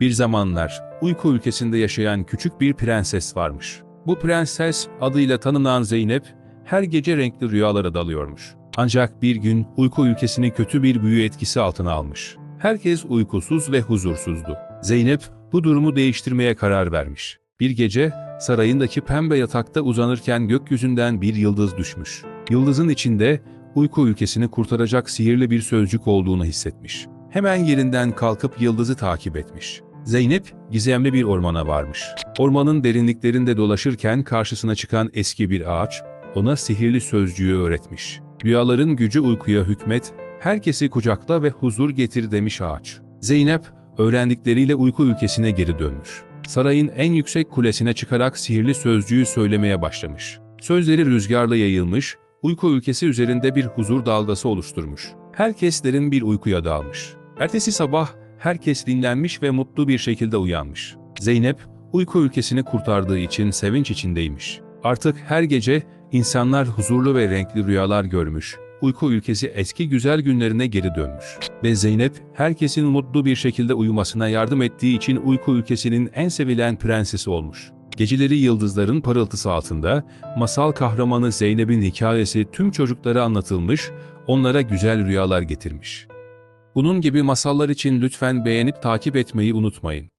Bir zamanlar uyku ülkesinde yaşayan küçük bir prenses varmış. Bu prenses adıyla tanınan Zeynep her gece renkli rüyalara dalıyormuş. Ancak bir gün uyku ülkesini kötü bir büyü etkisi altına almış. Herkes uykusuz ve huzursuzdu. Zeynep bu durumu değiştirmeye karar vermiş. Bir gece sarayındaki pembe yatakta uzanırken gökyüzünden bir yıldız düşmüş. Yıldızın içinde uyku ülkesini kurtaracak sihirli bir sözcük olduğunu hissetmiş. Hemen yerinden kalkıp yıldızı takip etmiş. Zeynep gizemli bir ormana varmış. Ormanın derinliklerinde dolaşırken karşısına çıkan eski bir ağaç ona sihirli sözcüğü öğretmiş. Rüyaların gücü uykuya hükmet, herkesi kucakla ve huzur getir demiş ağaç. Zeynep öğrendikleriyle uyku ülkesine geri dönmüş. Sarayın en yüksek kulesine çıkarak sihirli sözcüğü söylemeye başlamış. Sözleri rüzgarla yayılmış, uyku ülkesi üzerinde bir huzur dalgası oluşturmuş. Herkes derin bir uykuya dalmış. Ertesi sabah herkes dinlenmiş ve mutlu bir şekilde uyanmış. Zeynep, uyku ülkesini kurtardığı için sevinç içindeymiş. Artık her gece insanlar huzurlu ve renkli rüyalar görmüş. Uyku ülkesi eski güzel günlerine geri dönmüş. Ve Zeynep, herkesin mutlu bir şekilde uyumasına yardım ettiği için uyku ülkesinin en sevilen prensesi olmuş. Geceleri yıldızların parıltısı altında, masal kahramanı Zeynep'in hikayesi tüm çocuklara anlatılmış, onlara güzel rüyalar getirmiş. Bunun gibi masallar için lütfen beğenip takip etmeyi unutmayın.